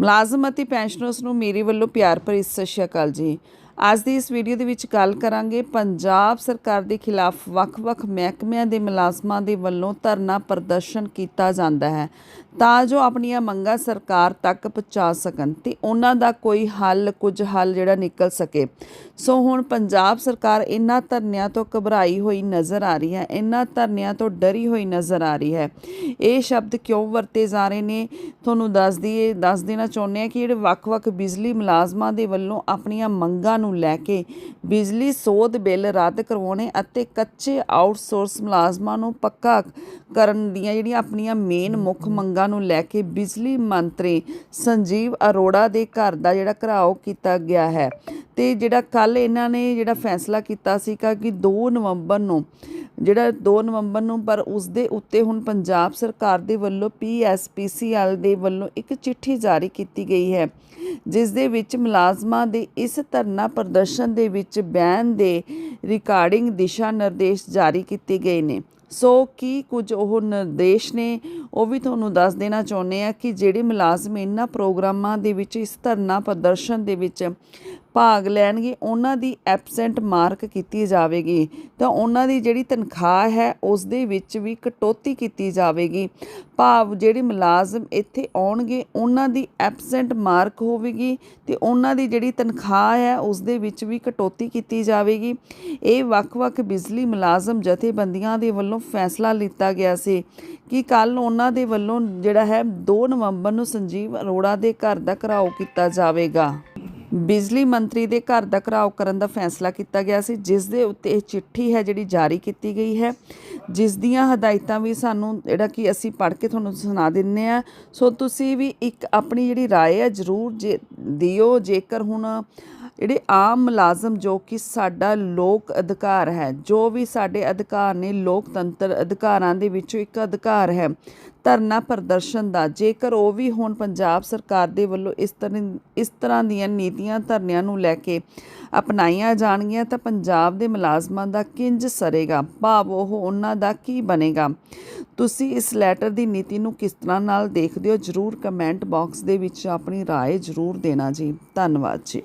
ਮੁਲਾਜ਼ਮ ਅਤੇ ਪੈਨਸ਼ਨਰਸ ਨੂੰ ਮੇਰੇ ਵੱਲੋਂ ਪਿਆਰ ਭਰੀ ਸਤਿ ਸ਼੍ਰੀ ਅਕਾਲ ਜੀ। ਅੱਜ ਦੀ ਇਸ ਵੀਡੀਓ ਦੇ ਵਿੱਚ ਗੱਲ ਕਰਾਂਗੇ ਪੰਜਾਬ ਸਰਕਾਰ ਦੇ ਖਿਲਾਫ ਵੱਖ-ਵੱਖ ਮਹਿਕਮਿਆਂ ਦੇ ਮੁਲਾਜ਼ਮਾਂ ਦੇ ਵੱਲੋਂ ਧਰਨਾ ਪ੍ਰਦਰਸ਼ਨ ਕੀਤਾ ਜਾਂਦਾ ਹੈ ਤਾਂ ਜੋ ਆਪਣੀਆਂ ਮੰਗਾਂ ਸਰਕਾਰ ਤੱਕ ਪਹੁੰਚਾ ਸਕਣ ਤੇ ਉਹਨਾਂ ਦਾ ਕੋਈ ਹੱਲ, ਕੁਝ ਹੱਲ ਜਿਹੜਾ ਨਿਕਲ ਸਕੇ। ਸੋ ਹੁਣ ਪੰਜਾਬ ਸਰਕਾਰ ਇਹਨਾਂ ਧਰਨਿਆਂ ਤੋਂ ਘਬਰਾਈ ਹੋਈ ਨਜ਼ਰ ਆ ਰਹੀ ਹੈ, ਇਹਨਾਂ ਧਰਨਿਆਂ ਤੋਂ ਡਰੀ ਹੋਈ ਨਜ਼ਰ ਆ ਰਹੀ ਹੈ। ਇਹ ਸ਼ਬਦ ਕਿਉਂ ਵਰਤੇ ਜਾ ਰਹੇ ਨੇ? ਤੁਹਾਨੂੰ ਦੱਸ ਦਈਏ, ਦੱਸ ਦੇਣਾ ਚਾਹੁੰਦੇ ਆ ਕਿ ਜਿਹੜੇ ਵੱਖ-ਵੱਖ ਬਿਜਲੀ ਮੁਲਾਜ਼ਮਾਂ ਦੇ ਵੱਲੋਂ ਆਪਣੀਆਂ ਮੰਗਾਂ ਨੂੰ ਲੈ ਕੇ ਬਿਜਲੀ ਸੋਧ ਬਿੱਲ ਰੱਦ ਕਰਵਾਉਣੇ ਅਤੇ ਕੱਚੇ ਆਊਟਸੋਰਸ ਮੁਲਾਜ਼ਮਾਂ ਨੂੰ ਪੱਕਾ ਕਰਨ ਦੀਆਂ ਜਿਹੜੀਆਂ ਆਪਣੀਆਂ ਮੇਨ ਮੁੱਖ ਮੰਗਾਂ ਨੂੰ ਲੈ ਕੇ ਬਿਜਲੀ ਮੰਤਰੀ ਸੰਜੀਵ ਅਰੋੜਾ ਦੇ ਘਰ ਦਾ ਜਿਹੜਾ ਘਰਾਓ ਕੀਤਾ ਗਿਆ ਹੈ। ਤੇ ਜਿਹੜਾ ਕੱਲ ਇਹਨਾਂ ਨੇ ਜਿਹੜਾ ਫੈਸਲਾ ਕੀਤਾ ਸੀਗਾ ਕਿ 2 ਨਵੰਬਰ ਨੂੰ ਜਿਹੜਾ 2 ਨਵੰਬਰ ਨੂੰ, ਪਰ ਉਸ ਦੇ ਉੱਤੇ ਹੁਣ ਪੰਜਾਬ ਸਰਕਾਰ ਦੇ ਵੱਲੋਂ ਪੀਐਸਪੀਸੀਐਲ ਦੇ ਵੱਲੋਂ ਇੱਕ ਚਿੱਠੀ ਜਾਰੀ ਕੀਤੀ ਗਈ ਹੈ, ਜਿਸ ਦੇ ਵਿੱਚ ਮੁਲਾਜ਼ਮਾਂ ਦੇ ਇਸ ਧਰਨਾ ਪ੍ਰਦਰਸ਼ਨ ਦੇ ਵਿੱਚ ਬੈਨ ਦੇ ਰਿਕਾਰਡਿੰਗ ਦਿਸ਼ਾ ਨਿਰਦੇਸ਼ ਜਾਰੀ ਕੀਤੇ ਗਏ ਨੇ। ਸੋ ਕੀ ਕੁਝ ਉਹ ਨਿਰਦੇਸ਼ ਨੇ, ਉਹ ਵੀ ਤੁਹਾਨੂੰ ਦੱਸ ਦੇਣਾ ਚਾਹੁੰਦੇ ਆ ਕਿ ਜਿਹੜੇ ਮੁਲਾਜ਼ਮ ਇਹਨਾਂ ਪ੍ਰੋਗਰਾਮਾਂ ਦੇ ਵਿੱਚ, ਇਸ ਧਰਨਾ ਪ੍ਰਦਰਸ਼ਨ ਦੇ ਵਿੱਚ ਭਾਗ ਲੈਣਗੇ, ਉਹਨਾਂ ਦੀ ਐਬਸੈਂਟ ਮਾਰਕ ਕੀਤੀ ਜਾਵੇਗੀ। ਤਾਂ ਉਹਨਾਂ ਦੀ ਜਿਹੜੀ ਤਨਖਾਹ ਹੈ, ਉਸ ਦੇ ਵਿੱਚ ਵੀ ਕਟੌਤੀ ਕੀਤੀ ਜਾਵੇਗੀ। ਭਾਵ ਜਿਹੜੇ ਮੁਲਾਜ਼ਮ ਇੱਥੇ ਆਉਣਗੇ, ਉਹਨਾਂ ਦੀ ਐਬਸੈਂਟ ਮਾਰਕ ਹੋਵੇਗੀ ਤੇ ਉਹਨਾਂ ਦੀ ਜਿਹੜੀ ਤਨਖਾਹ ਹੈ, ਉਸ ਦੇ ਵਿੱਚ ਵੀ ਕਟੌਤੀ ਕੀਤੀ ਜਾਵੇਗੀ। ਇਹ ਵੱਖ-ਵੱਖ ਬਿਜਲੀ ਮੁਲਾਜ਼ਮ ਜਥੇਬੰਦੀਆਂ ਦੇ ਵੱਲੋਂ ਫੈਸਲਾ ਲਿੱਤਾ ਗਿਆ ਸੀ ਕਿ ਕੱਲ ਉਹਨਾਂ ਦੇ ਵੱਲੋਂ ਜਿਹੜਾ ਹੈ 2 ਨਵੰਬਰ ਨੂੰ ਸੰਜੀਵ ਅਰੋੜਾ ਦੇ ਘਰ ਦਾ ਘਰਾਓ ਕੀਤਾ ਜਾਵੇਗਾ ਬਿਜਲੀ ਮੰਤਰੀ ਦੇ ਘਰ ਦਾ ਘਰਾਓ ਕਰਨ ਦਾ ਫੈਸਲਾ ਕੀਤਾ ਗਿਆ ਸੀ ਜਿਸ ਦੇ ਉੱਤੇ ਇਹ ਚਿੱਠੀ ਹੈ ਜਿਹੜੀ ਜਾਰੀ ਕੀਤੀ ਗਈ ਹੈ ਜਿਸ ਦੀਆਂ ਹਦਾਇਤਾਂ ਵੀ ਸਾਨੂੰ ਜਿਹੜਾ ਕਿ ਅਸੀਂ ਪੜ੍ਹ ਕੇ ਤੁਹਾਨੂੰ ਸੁਣਾ ਦਿੰਨੇ ਆ ਸੋ ਤੁਸੀਂ ਵੀ ਇੱਕ ਆਪਣੀ ਜਿਹੜੀ رائے ਹੈ ਜ਼ਰੂਰ ਜੇ ਦਿਓ ਜੇਕਰ ਹੁਣ ਜਿਹੜੇ ਆਮ ਮੁਲਾਜ਼ਮ ਜੋ ਕਿ ਸਾਡਾ ਲੋਕ ਅਧਿਕਾਰ ਹੈ ਜੋ ਵੀ ਸਾਡੇ ਅਧਿਕਾਰ ਨੇ ਲੋਕਤੰਤਰ ਅਧਿਕਾਰਾਂ ਦੇ ਵਿੱਚੋਂ ਇੱਕ ਅਧਿਕਾਰ ਹੈ ਧਰਨਾ ਪ੍ਰਦਰਸ਼ਨ ਦਾ ਜੇਕਰ ਉਹ ਵੀ ਹੁਣ ਪੰਜਾਬ ਸਰਕਾਰ ਦੇ ਵੱਲੋਂ ਇਸ ਤਰ੍ਹਾਂ ਇਸ ਤਰ੍ਹਾਂ ਦੀਆਂ ਨੀਤੀਆਂ ਧਰਨਿਆਂ ਨੂੰ ਲੈ ਕੇ ਅਪਣਾਈਆਂ ਜਾਣਗੀਆਂ ਤਾਂ ਪੰਜਾਬ ਦੇ ਮੁਲਾਜ਼ਮਾਂ ਦਾ ਕਿੰਜ ਸਰੇਗਾ ਭਾਵ ਉਹ ਉਹਨਾਂ ਦਾ ਕੀ ਬਣੇਗਾ ਤੁਸੀਂ ਇਸ ਲੈਟਰ ਦੀ ਨੀਤੀ ਨੂੰ ਕਿਸ ਤਰ੍ਹਾਂ ਨਾਲ ਦੇਖਦੇ ਹੋ ਜਰੂਰ ਕਮੈਂਟ ਬਾਕਸ ਦੇ ਵਿੱਚ ਆਪਣੀ رائے ਜਰੂਰ ਦੇਣਾ ਜੀ ਧੰਨਵਾਦ ਜੀ